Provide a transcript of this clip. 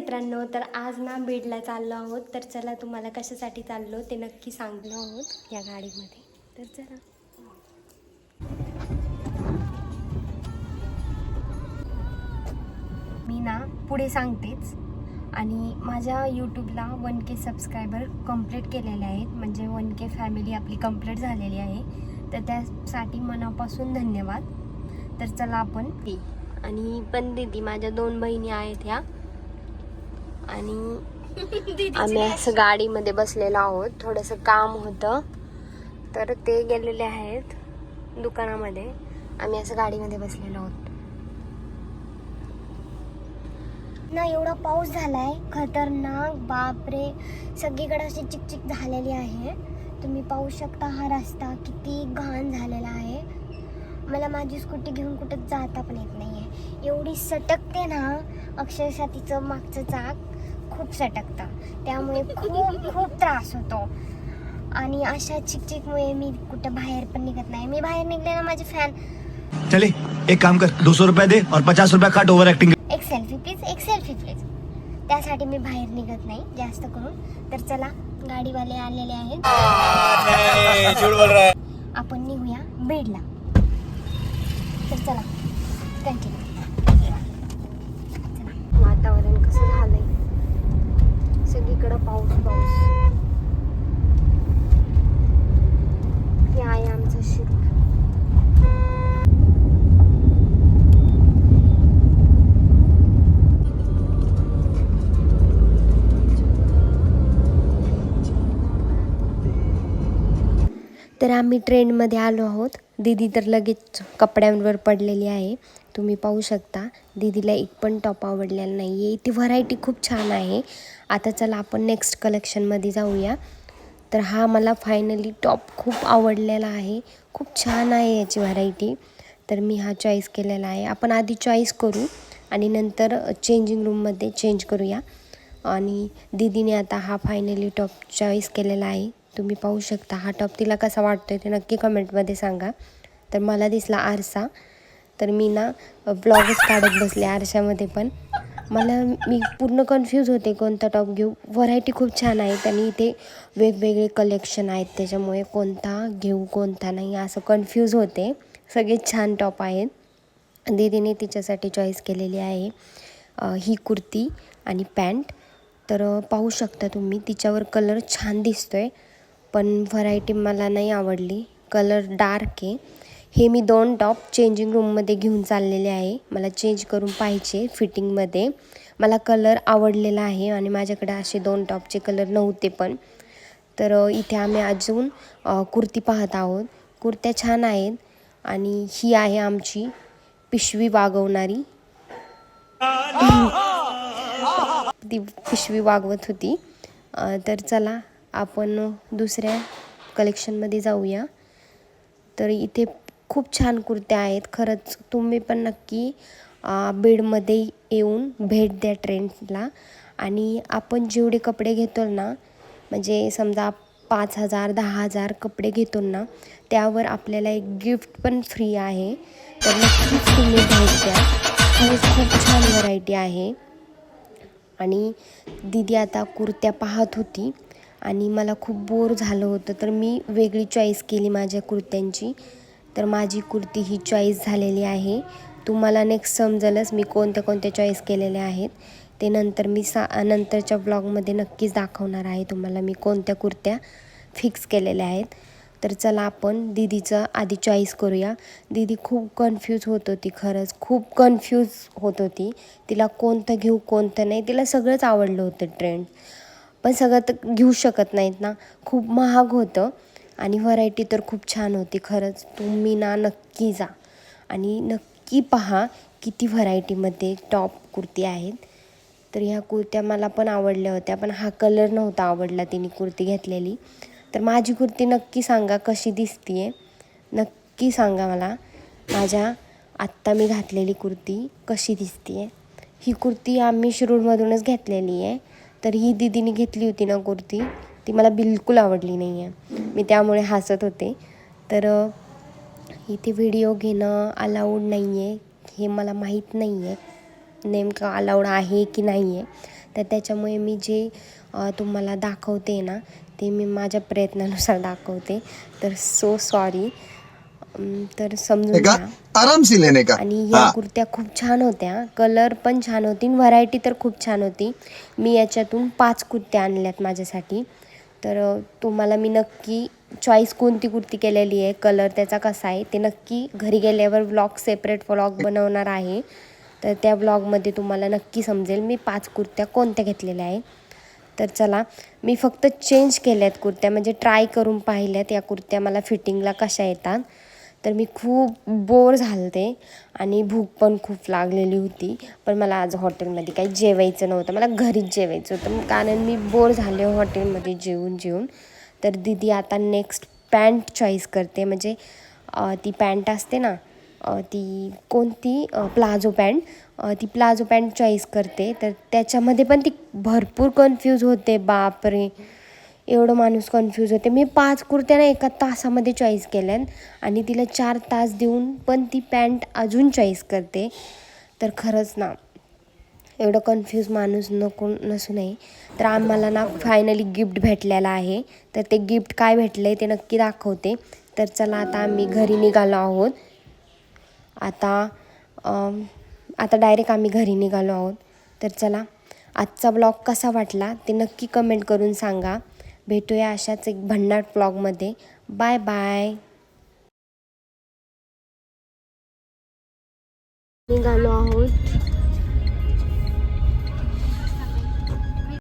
मित्रांनो तर आज ना बीडला चाललो आहोत. तर चला तुम्हाला कशासाठी चाललो ते नक्की सांगलो आहोत या गाडीमध्ये. तर चला. मी ना पुढे सांगतेच. आणि माझ्या यूट्यूबला वन के सबस्क्रायबर कंप्लीट केलेले आहेत. म्हणजे वन के फॅमिली आपली कंप्लीट झालेली आहे. तर त्यासाठी मनापासून धन्यवाद. तर चला आपण. ती आणि पण दिदी माझ्या दोन बहिणी आहेत ह्या. आणि आम्ही असं गाडीमध्ये बसलेलो आहोत. थोडंसं काम होतं. तर ते गेलेले आहेत दुकानामध्ये. आम्ही असं गाडीमध्ये बसलेलो आहोत. ना एवढा पाऊस झालाय. खतरनाक. बापरे. सगळीकडे अशी चिकचिक झालेली आहे. तुम्ही पाहू शकता हा रस्ता किती घाण झालेला आहे. मला माझी स्कूटी घेऊन कुठं जाता पण येत नाही आहे एवढी सटकते ना अक्षरशः तिचं मागचं चाक. खूप सटकतं. त्यामुळे खूप खूप त्रास होतो. आणि अशा चिकचिकमुळे मी कुठं बाहेर पण निघत नाही. मी बाहेर निघले ना माझे फॅन चले एक काम कर. दो सौ रुपया दे और पचास रुपया काट ओवर एक्टिंग एक सेल्फी प्लीज एक सेल्फी प्लीज त्यासाठी मी बाहेर निघत नाही जास्त करून. तर चला गाडीवाले आलेले आहेत. आपण निघूया बीडला तर चला कंटिन्यू तर आम्ही ट्रेंडमध्ये आलो आहोत. दीदी तर लगेच कपड्यांवर पडलेली आहे. तुम्ही पाहू शकता. दीदीला एक पण टॉप आवडलेला नाही आहे ती व्हरायटी खूप छान आहे. आता चला आपण नेक्स्ट कलेक्शनमध्ये जाऊया. तर हा मला फायनली टॉप खूप आवडलेला आहे. खूप छान आहे याची व्हरायटी. तर मी हा चॉईस केलेला आहे. आपण आधी चॉईस करू आणि नंतर चेंजिंग रूममध्ये चेंज करूया. आणि दीदीने आता हा फायनली टॉप चॉईस केलेला आहे. तुम्ही पाहू शकता. हा टॉप तिला कसा वाटतोय ते नक्की कमेंटमध्ये सांगा. तर मला दिसला आरसा. तर मी ना ब्लॉगच काढत बसले आरशामध्ये पण. मला मी पूर्ण कन्फ्यूज होते कोणता टॉप घेऊ. व्हरायटी खूप छान आहेत आणि इथे वेगवेगळे कलेक्शन आहेत. त्याच्यामुळे कोणता घेऊ कोणता नाही असं कन्फ्यूज होते. सगळे छान टॉप आहेत. दीदीने तिच्यासाठी चॉईस केलेली आहे ही कुर्ती आणि पॅन्ट तर पाहू शकता तुम्ही तिच्यावर कलर छान दिसतो आहे पण व्हरायटी मला नाही आवडली. कलर डार्क आहे. हे मी दोन टॉप चेंजिंग रूममध्ये घेऊन चाललेले आहे. मला चेंज करून पाहिजे फिटिंगमध्ये मला कलर आवडलेला आहे आणि माझ्याकडे असे दोन टॉपचे कलर नव्हते पण. तर इथे आम्ही अजून कुर्ती पाहत आहोत. कुर्त्या छान आहेत आणि ही आहे आमची पिशवी वागवणारी. ती पिशवी वागवत होती. तर चला आपण दुसऱ्या कलेक्शनमध्ये जाऊया. तर इथे खूप छान कुर्त्या आहेत. खरंच तुम्ही पण नक्की बेडमध्ये बीडमध्ये येऊन भेट द्या ट्रेंडला आणि आपण जेवढे कपडे घेतो ना म्हणजे समजा पाच हजार दहा हजार कपडे घेतो ना त्यावर आपल्याला एक गिफ्ट पण फ्री आहे. तर नक्कीच तुम्ही भेट द्या. खरंच खूप छान व्हरायटी आहे. आणि दीदी आता कुर्त्या पाहत होती. आणि मला खूप बोर झालं होतं. तर मी वेगळी चॉईस केली माझ्या कुर्त्यांची. तर माझी कुर्ती ही चॉईस झालेली आहे. तुम्हाला नेक्स्ट समजेलच मी कोणत्या कोणत्या चॉईस केलेल्या आहेत. ते नंतर मी सा नंतरच्या ब्लॉगमध्ये नक्कीच दाखवणार आहे तुम्हाला मी कोणत्या कुर्त्या फिक्स केलेल्या आहेत. तर चला आपण दीदीचं आधी चॉईस करूया. दीदी खूप कन्फ्यूज होत होती खरंच. खूप कन्फ्यूज होत होती. तिला कोणतं घेऊ कोणतं नाही. तिला सगळंच आवडलं होतं ट्रेंड पण सगळं तर घेऊ शकत नाहीत ना. खूप महाग होतं. आणि व्हरायटी तर खूप छान होती खरंच. तुम्ही ना नक्की जा. आणि नक्की पहा किती व्हरायटीमध्ये टॉप कुर्ती आहेत. तर ह्या कुर्त्या मला पण आवडल्या होत्या पण हा कलर नव्हता आवडला तिने कुर्ती घेतलेली. तर माझी कुर्ती नक्की सांगा कशी दिसती आहे नक्की सांगा मला. माझ्या आत्ता मी घातलेली कुर्ती कशी दिसते आहे ही कुर्ती आम्ही शिरूरमधूनच घेतलेली आहे तर ही दिदीने घेतली होती ना कुर्ती. ती मला बिलकुल आवडली नाही आहे मी त्यामुळे हसत होते. तर इथे व्हिडिओ घेणं अलाउड नाही आहे हे मला माहीत नाही आहे नेमकं अलाउड आहे की नाही आहे तर त्याच्यामुळे मी जे तुम्हाला दाखवते ना ते मी माझ्या प्रयत्नानुसार दाखवते. तर सो सॉरी तर समजून घ्या. आराम से लेने का? आणि या हाँ. कुर्त्या खूप छान होत्या. कलर पण छान होती व्हरायटी तर खूप छान होती. मी याच्यातून पाच कुर्त्या आणल्यात माझ्यासाठी. तर अ, तुम्हाला मी नक्की चॉईस कोणती कुर्ती केलेली आहे कलर त्याचा कसा आहे ते नक्की घरी गेल्यावर व्लॉग सेपरेट व्लॉग बनवणार आहे. तर त्या व्लॉगमध्ये तुम्हाला नक्की समजेल मी पाच कुर्त्या कोणत्या घेतलेल्या आहे तर चला मी फक्त चेंज केल्यात कुर्त्या. म्हणजे ट्राय करून पाहिल्यात या कुर्त्या मला फिटिंगला कशा येतात. तर मी खूप बोर झालते आणि भूक पण खूप लागलेली होती. पण मला आज हॉटेलमध्ये काही जेवायचं नव्हतं. मला घरीच जेवायचं होतं. कारण मी बोर झाले हॉटेलमध्ये जेवून जेवून. तर दिदी आता नेक्स्ट पॅन्ट चॉईस करते. म्हणजे ती पॅन्ट असते ना ती कोणती? प्लाझो पॅन्ट ती प्लाझो पॅन्ट चॉईस करते. तर त्याच्यामध्ये पण ती भरपूर कन्फ्यूज होते. बापरे! एवढं माणूस कन्फ्यूज होते. मी पाच कुर्त्या ना एका तासामध्ये चॉईस केल्या आणि तिला चार तास देऊन पण ती पॅन्ट अजून चॉईस करते. तर खरंच ना एवढं कन्फ्यूज माणूस नको नसू नये. तर आम्हाला ना फायनली गिफ्ट भेटलेलं आहे. तर ते गिफ्ट काय भेटलं आहे ते नक्की दाखवते. तर चला आता आम्ही घरी निघालो आहोत. आता आता डायरेक्ट आम्ही घरी निघालो आहोत. तर चला आजचा ब्लॉग कसा वाटला ते नक्की कमेंट करून सांगा. भेटूया अशाच एक भन्नाट ब्लॉगमध्ये बाय बाय निघालो आहोत.